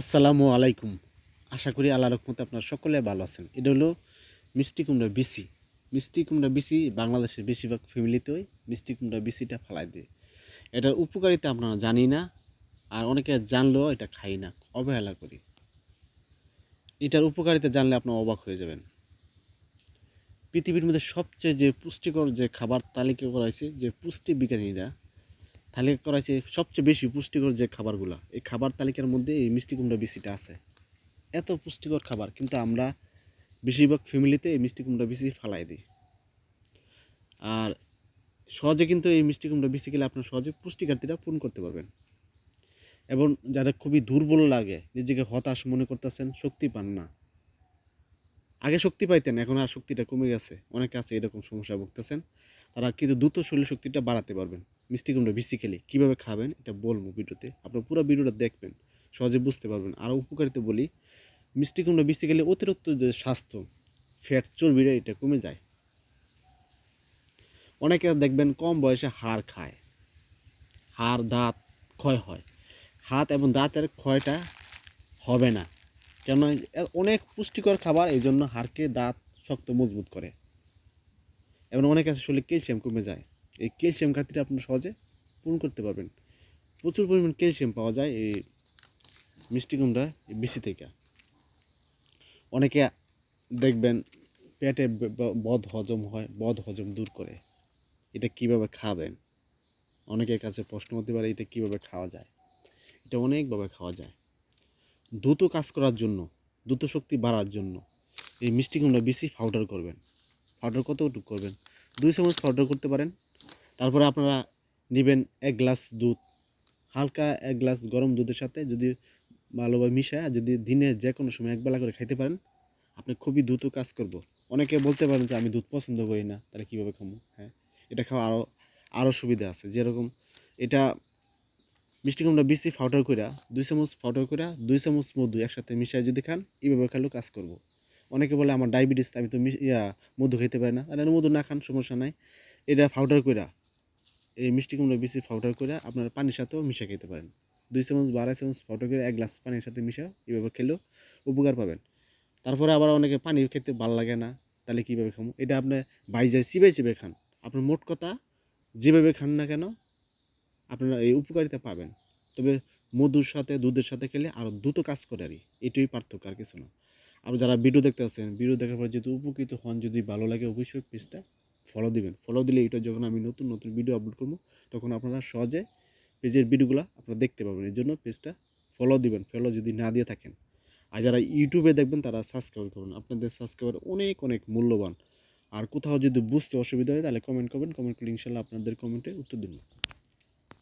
আসসালামু আলাইকুম। আশা করি আল্লাহ রহমতে আপনারা সকলে ভালো আছেন। এটা হলো মিষ্টি কুমড়া বিসি মিষ্টি কুমড়া বিসি বাংলাদেশের বেশিরভাগ ফ্যামিলিতেই মিষ্টি কুমড়া বিসিটা ফেলাই দেয়। এটার উপকারিতা আপনারা জানি না, আর অনেকে জানলেও এটা খাই না, অবহেলা করি। এটার উপকারিতা জানলে আপনার অবাক হয়ে যাবেন। পৃথিবীর মধ্যে সবচেয়ে যে পুষ্টিকর যে খাবার তালিকা করা হয়েছে, যে পুষ্টি বিজ্ঞানীরা তালিকা করা হয়েছে সবচেয়ে বেশি পুষ্টিকর যে খাবারগুলো, এই খাবার তালিকার মধ্যে এই মিষ্টি কুমড়া বিচিটা আছে। এত পুষ্টিকর খাবার, কিন্তু আমরা বেশিরভাগ ফ্যামিলিতে এই মিষ্টি কুমড়া বিচি ফালাই দিই। আর সহজে কিন্তু এই মিষ্টি কুমড়া বিচি খেলে আপনার সহজে পুষ্টি পূরণ করতে পারবেন। এবং যাদের খুবই দুর্বল লাগে, নিজেকে হতাশ মনে করতেছেন, শক্তি পান না। আগে শক্তি পাইতেন, এখন আর শক্তিটা কমে গেছে। অনেকে আছে এরকম সমস্যা ভুগতেছেন। তারা কিন্তু দ্রুত শরীর শক্তিটা বাড়াতে পারবেন। মিষ্টি কুমড়া বেসিক্যালি কীভাবে খাবেন এটা বলব ভিডিওতে। আপনার পুরো ভিডিওটা দেখবেন, সহজে বুঝতে পারবেন। আরও উপকারিতা বলি, মিষ্টি কুমড়া বেসিক্যালি অতিরিক্ত যে স্বাস্থ্য, ফ্যাট, চর্বিটা এটা কমে যায়। অনেকে দেখবেন কম বয়সে হাড় খায়। হাড়, দাঁত ক্ষয় হয়। হাত এবং দাঁতের ক্ষয়টা হবে না। কেন অনেক পুষ্টিকর খাবার এই জন্য হাড়কে দাঁত শক্ত মজবুত করে। এবং অনেক আছে শরীরে ক্যালসিয়াম কমে যায়। এই ক্যালসিয়াম ঘাটতিটা আপনি সহজে পূরণ করতে পারবেন। প্রচুর পরিমাণ ক্যালসিয়াম পাওয়া যায় এই মিষ্টি কুমড়া বিসি থেকে। অনেকে দেখবেন পেটে বদ হজম হয়, বদ হজম দূর করে। এটা কীভাবে খাবেন? অনেকের কাছে প্রশ্ন হতে পারে, এটা কীভাবে খাওয়া যায়? এটা অনেকভাবে খাওয়া যায়। দ্রুত কাজ করার জন্য, দ্রুত শক্তি বাড়ার জন্য এই মিষ্টি কুমড়া বেশি পাউডার করবেন। পাউডার কতটুকু করবেন। দুই চামচ পাউডার করতে পারেন। তারপরে আপনারা নেবেন এক গ্লাস দুধ। হালকা এক গ্লাস গরম দুধের সাথে যদি ভালোভাবে মিশায়, যদি দিনে যে কোনো সময় একবেলা করে খাইতে পারেন, আপনি খুবই দ্রুত কাজ করব। অনেকে বলতে পারেন যে, আমি দুধ পছন্দ করি না, তাহলে কীভাবে খাব? হ্যাঁ এটা খাওয়া আরও আরও সুবিধা আছে। যেরকম এটা মিষ্টি কুমড়া বেশি পাউডার করে দুই চামচ পাউডার করে দুই চামচ মধু একসাথে মিশিয়ে যদি খান, এইভাবে খেলেও কাজ করব। অনেকে বলে আমার ডায়াবেটিস, আমি তো ইয়া, মধু খেতে পারি না। তাহলে মধু না খান সমস্যা নাই। এটা পাউডার করে এই মিষ্টি কুমড়া বেশি পাউডার করে আপনার পানির সাথেও মিশা খেতে পারেন। দুই চামচ বা আড়াই চামচ পাউডার করে এক গ্লাস পানির সাথে মিশা এইভাবে খেলেও উপকার পাবেন। তারপরে আবার অনেকে পানি খেতে ভালো লাগে না, তাহলে কীভাবে খাব এটা আপনি বাইজায় চিবাই চিবে খান। আপনার মোট কথা, যেভাবে খান না কেন, আপনারা এই উপকারিতা পাবেন। তবে মধুর সাথে, দুধের সাথে খেলে আরও দ্রুত কাজ করে আর। এটাই পার্থক্য আর কিছু না। আপনি যারা ভিডিও দেখতে আছেন ভিডিও দেখার পর যদি উপকৃত হন, যদি ভালো লাগে অবশ্যই পেজটা ফলো দিবেন। ফলো দিলে এটা যখন আমি নতুন নতুন ভিডিও আপলোড করব, তখন আপনারা সহজে পেজের ভিডিওগুলো আপনারা দেখতে পাবেন এই জন্য পেজটা ফলো দিবেন। ফলো যদি না দিয়ে থাকেন। আর যারা ইউটিউবে দেখবেন, তারা সাবস্ক্রাইব করবেন আপনাদের সাবস্ক্রাইবার অনেক অনেক মূল্যবান। আর কোথাও যদি বুঝতে অসুবিধা হয়, তাহলে কমেন্ট করবেন। কমেন্ট করলে ইনশাল্লাহ আপনাদের কমেন্টে উত্তর দিন